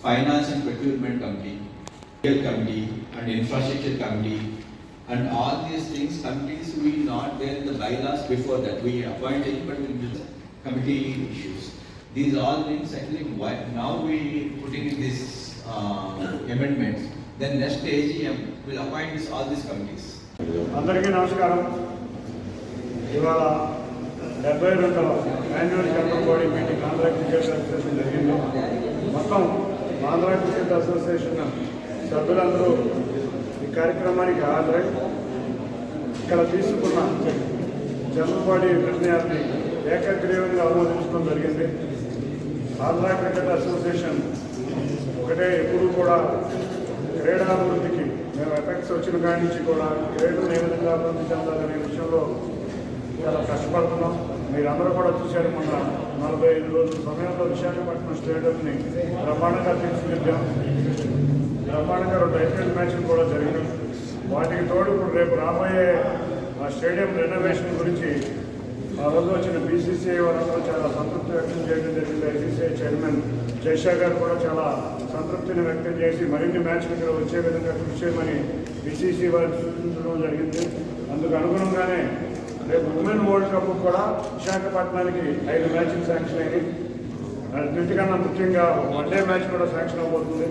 finance and procurement committee, legal committee, and infrastructure committee, and all these things, committees we not there in the bylaws before that, we appointed, but in the committee issues. These all things actually, why, now we putting in this uh, amendments, then next AGM will appoint this, all these committees. అందరికీ నమస్కారం ఇవాళ డెబ్బై రెండవ annual general body meeting Andhra cricket association జరిగింది మొత్తం Andhra cricket association సభ్యులందరూ ఈ కార్యక్రమానికి హాజరై ఇక్కడ తీసుకున్న జనరల్ నిర్ణయాన్ని ఏకగ్రీవంగా ఆమోదించడం జరిగింది. ఆంధ్ర క్రికెట్ అసోసియేషన్ ఒకటే ఎప్పుడు కూడా క్రీడాభివృద్ధికి మేము ఎఫెక్ట్స్ వచ్చిన కాడి నుంచి కూడా క్రీడలు ఏ విధంగా అభివృద్ధి చెందాలనే విషయంలో చాలా కష్టపడుతున్నాం. మీరందరూ కూడా చూశారు మొన్న నలభై ఐదు రోజుల సమయంలో విశాఖపట్నం స్టేడియంని బ్రహ్మాండంగా తీర్చిదిద్దాం. బ్రహ్మాండంగా రెండు ఐపీఎల్ మ్యాచ్లు కూడా జరిగినాం వాటికి తోడు ఇప్పుడు రేపు రాబోయే ఆ స్టేడియం రెనోవేషన్ గురించి ఆ రోజు వచ్చిన బీసీసీఐ వారందరూ చాలా సంతృప్తి వ్యక్తం చేయడం జరిగింది. ఐసీసీఐ చైర్మన్ జైషా గారు కూడా చాలా సంతృప్తిని వ్యక్తం చేసి మరిన్ని మ్యాచ్లు ఇక్కడ వచ్చే విధంగా కృషి చేయమని బీసీసీ వారు సూచించడం జరిగింది. అందుకు అనుగుణంగానే రేపు ఉమెన్ వరల్డ్ కప్ కూడా విశాఖపట్నానికి ఐదు మ్యాచ్లు శాంక్షన్ అయినాయి. అన్నిటికన్నా ముఖ్యంగా వన్డే మ్యాచ్ కూడా శాంక్షన్ అవబోతుంది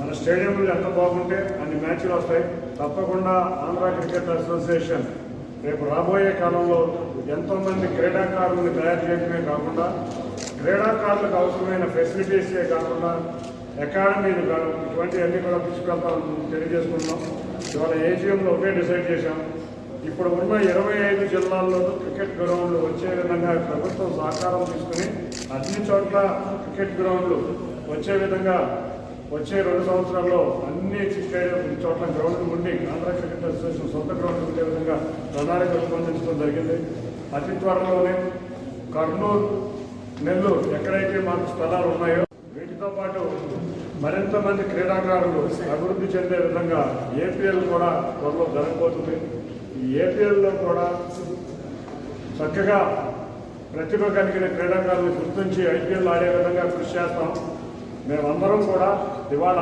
మన స్టేడియంలు ఎంత బాగుంటే అన్ని మ్యాచ్లు వస్తాయి. తప్పకుండా ఆంధ్ర క్రికెట్ అసోసియేషన్ రేపు రాబోయే కాలంలో ఎంతోమంది క్రీడాకారులను తయారు చేయడమే కాకుండా క్రీడాకారులకు అవసరమైన ఫెసిలిటీసే కాకుండా అకాడమీలు కా- ఇటువంటివన్నీ కూడా తీసుకెళ్తామని తెలియజేసుకుంటున్నాం. ఇవాళ ఏజిఎంలో ఒకే డిసైడ్ చేశాం. ఇప్పుడు ఉన్న ఇరవై ఐదు జిల్లాల్లోనూ క్రికెట్ గ్రౌండ్లు వచ్చే విధంగా ప్రభుత్వం సహకారం తీసుకుని అన్ని చోట్ల క్రికెట్ గ్రౌండ్లు వచ్చే విధంగా వచ్చే రెండు సంవత్సరాల్లో అన్ని స్టేడియం చోట్ల గ్రౌండ్లు ఉండి ఆంధ్ర క్రికెట్ అసోసియేషన్ సొంత గ్రౌండ్లు ఉండే విధంగా ప్రణాళిక రూపొందించడం జరిగింది. అతి త్వరలోనే కర్నూలు నెల్లూరు ఎక్కడైతే మాకు స్థలాలు ఉన్నాయో వీటితో పాటు మరింత మంది క్రీడాకారులు అభివృద్ధి చెందే విధంగా ఏపీఎల్ కూడా త్వరలో జరగబోతుంది. ఈ ఏపీఎల్లో కూడా చక్కగా ప్రతిభ కలిగిన క్రీడాకారులు గుర్తించి ఐపీఎల్ ఆడే విధంగా కృషి చేస్తాం. మేమందరం కూడా ఇవాళ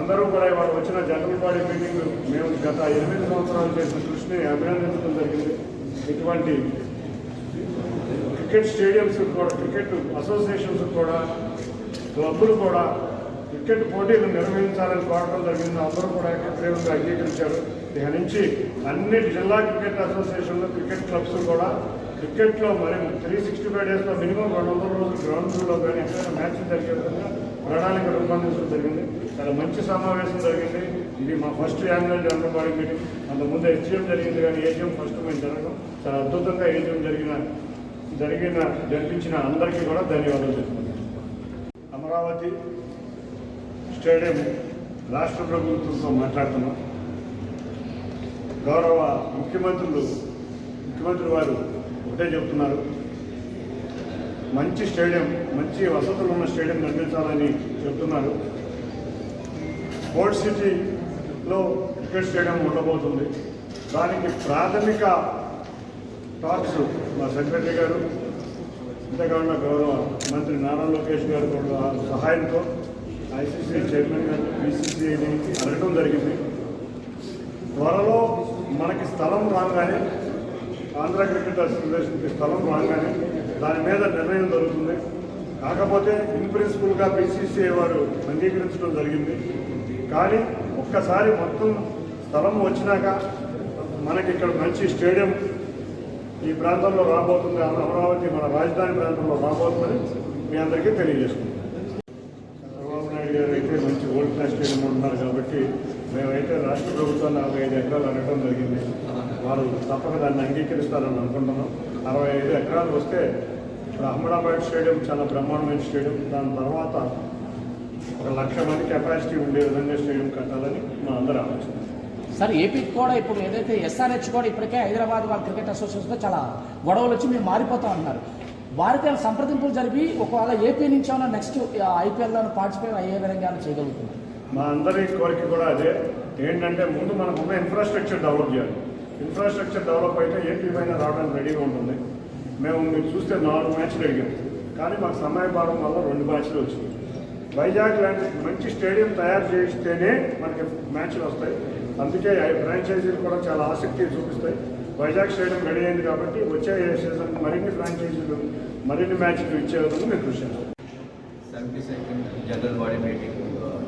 అందరూ కూడా ఇవాళ వచ్చిన జనరల్ బాడీ మీటింగ్ మేము గత ఎనిమిది సంవత్సరాలు చేసిన కృషిని అభినందించడం జరిగింది. ఇటువంటి క్రికెట్ స్టేడియంస్ కూడా క్రికెట్ అసోసియేషన్స్ కూడా క్లబ్బులు కూడా క్రికెట్ పోటీలు నిర్వహించాలని కోరడం జరిగింది. అందరూ కూడా ప్రేమగా అంగీకరించారు. ఇక నుంచి అన్ని జిల్లా క్రికెట్ అసోసియేషన్లు క్రికెట్ క్లబ్స్ కూడా క్రికెట్లో మరి త్రీ సిక్స్టీ ఫైవ్ డేస్లో మినిమం రెండు వందల రోజులు గ్రౌండ్స్లో కానీ ఎక్కడైనా మ్యాచ్ జరిగే విధంగా ప్రణాళిక రూపొందించడం జరిగింది. చాలా మంచి సమావేశం జరిగింది. ఇది మా first annual general body meeting. అంతకుముందు హెచ్ఎం జరిగింది కానీ ఏజిఎం ఫస్ట్ మేము జరగడం. చాలా అద్భుతంగా ఏజిఎం జరిగిన జరిగిన జరిపించిన అందరికీ కూడా ధన్యవాదాలు చెప్తున్నాను. అమరావతి స్టేడియం రాష్ట్ర ప్రభుత్వంతో మాట్లాడుతున్నాం. గౌరవ ముఖ్యమంత్రులు ముఖ్యమంత్రి వారు ఒకటే చెప్తున్నారు మంచి స్టేడియం మంచి వసతులు ఉన్న స్టేడియం నిర్మించాలని చెప్తున్నారు స్పోర్ట్స్ సిటీలో క్రికెట్ స్టేడియం ఉండబోతుంది. దానికి ప్రాథమిక టాక్స్ మా సెక్రటరీ గారు అంతేకాకుండా గౌరవ మంత్రి నారా లోకేష్ గారు కూడా సహాయంతో ఐసీసీ చైర్మన్ గారు బీసీసీని అడగడం జరిగింది. త్వరలో మనకి స్థలం రాగానే ఆంధ్ర క్రికెట్ అసోసియేషన్కి స్థలం రాగానే దాని మీద నిర్ణయం జరుగుతుంది. కాకపోతే ఇన్ ప్రిన్సిపల్గా బీసీసీఐ వారు అంగీకరించడం జరిగింది. కానీ ఒక్కసారి మొత్తం స్థలం వచ్చినాక మనకి ఇక్కడ మంచి స్టేడియం ఈ ప్రాంతంలో రాబోతుంది. అమరావతి మన రాజధాని ప్రాంతంలో రాబోతుందని మీ అందరికీ తెలియజేస్తున్నాం చంద్రబాబు నాయుడు గారు అయితే మంచి ఓల్డ్ క్లాస్ స్టేడియం ఉంటున్నారు కాబట్టి మేమైతే రాష్ట్ర ప్రభుత్వాన్ని నలభై ఐదు ఎకరాలు అడగడం జరిగింది. వారు తప్పక దాన్ని అంగీకరిస్తారని అనుకుంటున్నాం. అరవై ఐదు ఎకరాలు వస్తే ఇప్పుడు అహ్మదాబాద్ స్టేడియం చాలా బ్రహ్మాండమైన స్టేడియం. దాని తర్వాత ఒక లక్ష మంది కెపాసిటీ ఉండే విధంగా స్టేడియం కట్టాలని మా అందరూ ఆలోచన సార్ ఏపీకి కూడా ఇప్పుడు ఏదైతే ఎస్ఆర్హెచ్ కూడా ఇప్పటికే హైదరాబాద్ వాళ్ళ క్రికెట్ అసోసియేషన్తో చాలా గొడవలు వచ్చి మేము మారిపోతాం అన్నారు వారితో సంప్రదింపులు జరిపి ఒకవేళ ఏపీ నుంచి ఏమైనా నెక్స్ట్ ఐపీఎల్లో పార్టిసిపేట్ అయ్యే విధంగా చేయగలుగుతున్నారు? మా అందరి కోరిక కూడా అదే. ఏంటంటే ముందు మనకు ఉన్న ఇన్ఫ్రాస్ట్రక్చర్ డెవలప్ చేయాలి. ఇన్ఫ్రాస్ట్రక్చర్ డెవలప్ అయితే ఏపీ పైన రావడానికి రెడీగా ఉంటుంది. మేము మీరు చూస్తే నాలుగు మ్యాచ్లు అడిగాం కానీ మాకు సమయ వల్ల రెండు మ్యాచ్లు వచ్చింది వైజాగ్ లాంటి మంచి స్టేడియం తయారు చేస్తేనే మనకి మ్యాచ్లు వస్తాయి. అందుకే ఫ్రాంచైజీలు కూడా చాలా ఆసక్తి చూపిస్తాయి. వైజాగ్ స్టేడియం రెడీ అయింది కాబట్టి వచ్చే సీజన్ మరిన్ని ఫ్రాంచైజీలు మరిన్ని మ్యాచ్లు ఇచ్చేందుకు మేము కృషి చేస్తాం. జనరల్ బాడీ మీటింగ్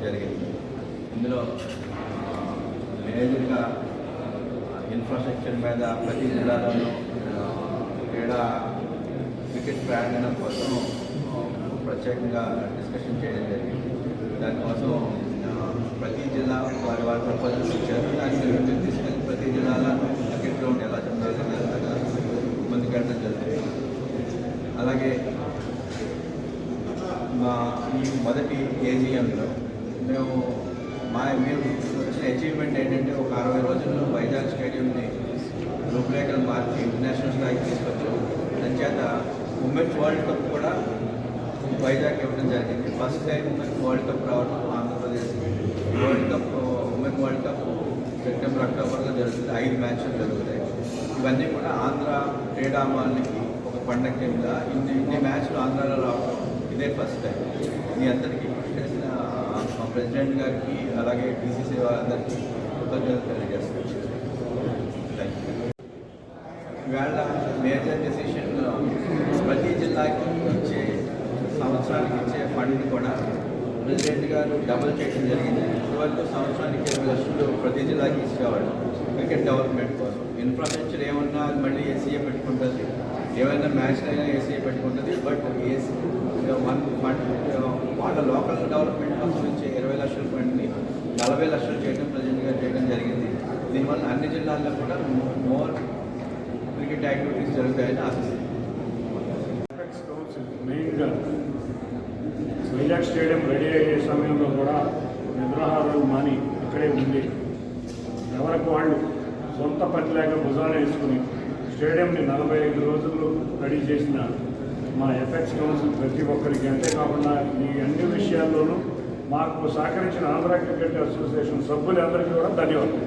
జరిగింది. ఇందులో మేజర్గా ఇన్ఫ్రాస్ట్రక్చర్ మీద ప్రతి జిల్లాలోనూ క్రీడా క్రికెట్ ప్రాంగణం కోసం ప్రత్యేకంగా డిస్కషన్ చేయడం జరిగింది. దానికోసం ప్రతి జిల్లా వారి వారి ప్రపోజల్స్ ఇచ్చారు దాన్ని తీసుకెళ్ళి ప్రతి జిల్లాలో క్రికెట్ గ్రౌండ్ ఎలా చెప్తారు ముందుకెళ్ళడం జరుగుతుంది. అలాగే మా ఈ మొదటి కేజీఎంలో మేము మా మేము వచ్చిన అచీవ్మెంట్ ఏంటంటే ఒక అరవై రోజుల్లో వైజాగ్ స్టేడియంని రూపురేఖలు మార్చి ఇంటర్నేషనల్ స్థాయికి తీసుకొచ్చాం. దానిచేత ఉమెన్స్ వరల్డ్ కప్ కూడా వైజాగ్ ఇవ్వడం జరిగింది. First time women's world cup రావడం Andhra Pradesh world cup women world cup September అక్టోబర్లో జరుగుతుంది. ఐదు మ్యాచ్లు జరుగుతాయి. ఇవన్నీ కూడా ఆంధ్ర క్రీడామాలకి ఒక పండగ కింద ఇన్ని ఇన్ని మ్యాచ్లు ఆంధ్రాలో రావడం ఇదే ఫస్ట్ టైం మీ అందరికీ. కృషి చేసిన మా ప్రెసిడెంట్ గారికి అలాగే టీసీసీ వాళ్ళందరికీ కృతజ్ఞతలు తెలియజేస్తాను థ్యాంక్ యూ ఇవాళ మేజర్ డెసిషన్ ప్రతి జిల్లాకి వచ్చే సంవత్సరానికి ఇచ్చే ఫండ్ కూడా ప్రెసిడెంట్ గారు డబుల్ చేయడం జరిగింది. ఇదివరకు సంవత్సరానికి ఇరవై లక్షలు ప్రతి జిల్లాకి ఇచ్చేవాడు క్రికెట్ డెవలప్మెంట్ కోసం. ఇన్ఫ్రాస్ట్రక్చర్ ఏమన్నా మళ్ళీ ఏసీఏ పెట్టుకుంటారు. ఏమైనా మ్యాచ్ అయినా ఏసీఏ పెట్టుకుంటుంది. బట్ ఏసీ వన్ ఫండ్ వాళ్ళ లోకల్ డెవలప్మెంట్ కోసం ఇరవై లక్షల ఫండ్ని నలభై లక్షలు చేయడం ప్రజెంట్గా చేయడం జరిగింది. దీనివల్ల అన్ని జిల్లాల్లో కూడా మోర్ క్రికెట్ యాక్టివిటీస్ జరుగుతాయని ఆశిస్తుంది మెయిన్గా వైజాగ్ స్టేడియం రెడీ అయ్యే సమయంలో కూడా నిద్రాహారాలు మాని అక్కడే ఉంది ఎవరికి వాళ్ళు సొంత పని లేక భుజాలు వేసుకుని స్టేడియంని నలభై ఐదు రోజుల్లో రెడీ చేసిన మా ఎఫెక్స్ కౌన్సిల్ ప్రతి ఒక్కరికి అంతేకాకుండా ఈ అన్ని విషయాల్లోనూ మాకు సహకరించిన ఆంధ్ర క్రికెట్ అసోసియేషన్ సభ్యులందరికీ కూడా ధన్యవాదాలు.